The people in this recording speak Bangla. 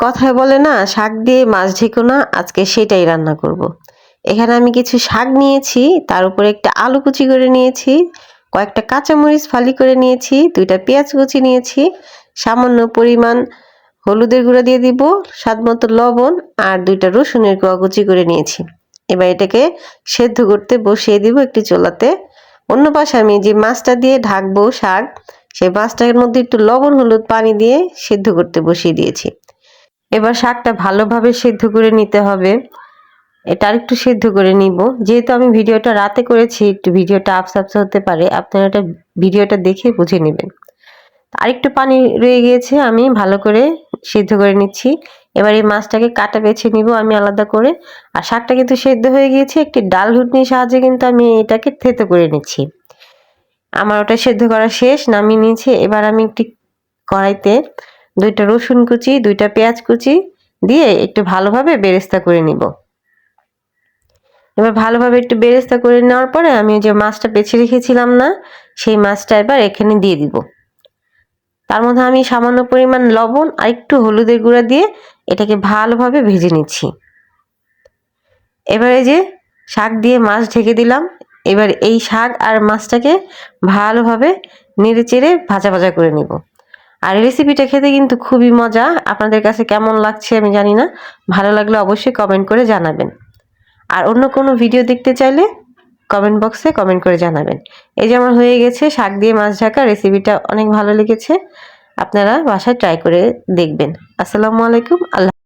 কথায় বলে না, শাক দিয়ে মাছ ঢেকো না, আজকে সেটাই রান্না করব। এখানে আমি কিছু শাক নিয়েছি, তার উপরে একটা আলু কুচি করে নিয়েছি, কয়েকটা কাঁচামরিচ ফালি করে নিয়েছি, দুইটা পেঁয়াজ কুচি নিয়েছি, সামান্য পরিমাণ হলুদের গুঁড়া দিয়ে দিব, স্বাদ মতো লবণ আর দুইটা রসুনের কোয়া কুচি করে নিয়েছি। এবার এটাকে সেদ্ধ করতে বসিয়ে দিব একটি চোলাতে। অন্য পাশে আমি যে মাছটা দিয়ে ঢাকবো শাক, সেই মাছটার মধ্যে একটু লবণ, হলুদ পানি দিয়ে সেদ্ধ করতে বসিয়ে দিয়েছি। এবার শাকটা ভালোভাবে সেদ্ধ করে নিতে হবে। এটা আরেকটু সেদ্ধ করে নিব। যেহেতু আমি ভিডিওটা রাতে করেছি, একটু ভিডিওটা আপস আপস হতে পারে, আপনারা এটা ভিডিওটা দেখে বুঝে নেবেন। আরেকটু পানি রয়ে গিয়েছে, আমি ভালো করে সিদ্ধ করে নিচ্ছি। এবার এই মাছটাকে কাটা বেছে নিব আমি আলাদা করে। আর শাকটা কিন্তু সেদ্ধ হয়ে গিয়েছে, একটি ডাল ঘুটনির সাহায্যে কিন্তু আমি এটাকে থেতো করে নিচ্ছি। আমার ওটা সেদ্ধ করা শেষ, নামিয়ে নিয়েছি। এবার আমি একটি কড়াইতে দুইটা রসুন কুচি, দুইটা পেঁয়াজ কুচি দিয়ে একটু ভালোভাবে বেরেস্তা করে নিব। এবার ভালোভাবে একটু বেরেস্তা করে নেওয়ার পরে আমি যে মাছটা বেছে রেখেছিলাম না, সেই মাছটা এবার এখানে দিয়ে দিব। তার মধ্যে আমি সামান্য পরিমাণ লবণ আর একটু হলুদের গুঁড়া দিয়ে এটাকে ভালোভাবে ভেজে নিচ্ছি। এবারে যে শাক দিয়ে মাছ ঢেকে দিলাম, এবার এই শাক আর মাছটাকে ভালোভাবে নেড়ে চেড়ে ভাজা ভাজা করে নিব। আর রেসিপিটা খেতে কিন্তু খুবই মজা। আপনাদের কাছে কেমন লাগছে আমি জানি না। ভালো লাগলে অবশ্যই কমেন্ট করে জানাবেন। আর অন্য কোনো ভিডিও দেখতে চাইলে কমেন্ট বক্সে কমেন্ট করে জানাবেন। এই যে আমার হয়ে গেছে শাক দিয়ে মাছ ঢাকা রেসিপিটা অনেক ভালো লেগেছে। আপনারা বাসায় ট্রাই করে দেখবেন। আসসালামু আলাইকুম, আল্লাহ